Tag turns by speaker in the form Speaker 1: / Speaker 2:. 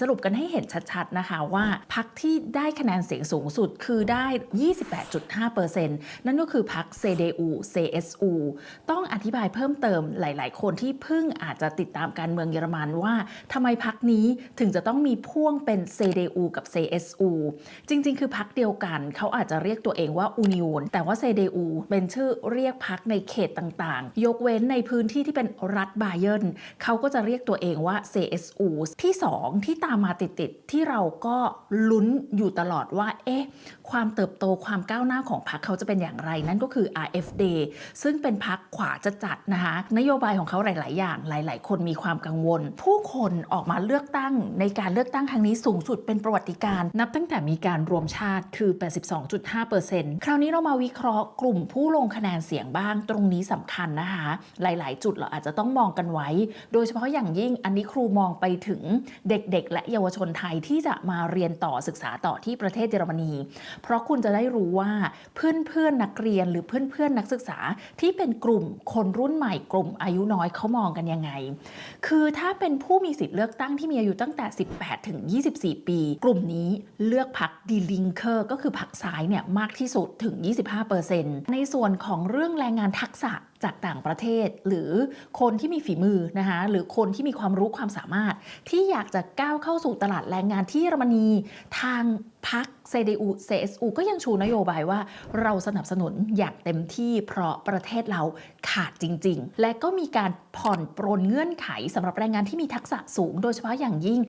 Speaker 1: สรุปกันให้เห็นชัดๆนะคะว่าพักที่ได้คะแนนเสียงสูงสุดคือได้ 28.5%นั่นก็คือพัก CDU CSU ต้องอธิบายเพิ่มเติมหลาย ๆ คนที่เพิ่งอาจจะติดตามการเมืองเยอรมันว่าทำไมพักนี้ถึงจะต้องมีพ่วงเป็น CDU กับ CSU จริง ๆ คือพักเดียวกันเขาอาจจะเรียกตัวเองว่า Union แต่ว่า CDU เป็นชื่อเรียกพักในเขตต่างๆ ยกเว้นในพื้นที่ที่เป็นรัฐบาเยร์นเขาก็จะเรียกตัวเองว่า CSU ที่ 2 ที่ตามมาติดๆที่เราก็ลุ้นอยู่ตลอดว่า เอ๊ะ ความเติบโตความก้าวหน้าของพรรคเขาจะเป็นอย่างไร นั่นก็คือ RFD ซึ่งเป็นพรรคขวาจะจัดนะคะ นโยบายของเขาหลาย ๆ อย่าง หลาย ๆ คนมีความกังวล ผู้คนออกมาเลือกตั้งในการเลือกตั้งครั้งนี้สูงสุดเป็นประวัติการนับตั้งแต่มีการรวมชาติคือ 82.5%คราวนี้เรามาวิเคราะห์กลุ่มผู้ลงคะแนนเสียงบ้างตรงนี้สำคัญนะคะ หลาย ๆ จุดเราอาจจะต้องมองกันไว้ โดยเฉพาะอย่างยิ่งอันนี้ครูมองไปถึงเด็ก ๆและเยาวชนไทยที่จะมาเรียนต่อศึกษาต่อที่ประเทศเยอรมนี เพราะคุณจะได้รู้ว่าเพื่อนๆนนักเรียนหรือเพื่อนๆนักศึกษาที่เป็นกลุ่มคนรุ่นใหม่กลุ่มอายุน้อยเขามองกันยังไง คือถ้าเป็นผู้มีสิทธิ์เลือกตั้งที่มีอายุตั้งแต่ 18 ถึง 24 ปี กลุ่มนี้เลือกพักดีลิงเคอร์ก็คือพักซ้ายเนี่ยมากที่สุดถึง 25%ในส่วนของเรื่องแรงงานทักษะ จากต่างประเทศ หรือคนที่มีฝีมือนะคะหรือคนที่มีความรู้ความสามารถ ที่อยากจะก้าวเข้าสู่ตลาดแรงงานที่เยอรมนีทางพัก CDU CSU ก็ยังชูนโยบายว่าเราสนับสนุนอย่างเต็มที่เพราะประเทศเราขาดจริง ๆ และก็มีการผ่อนปรนเงื่อนไขสำหรับแรงงานที่มีทักษะสูง โดยเฉพาะอย่างยิ่ง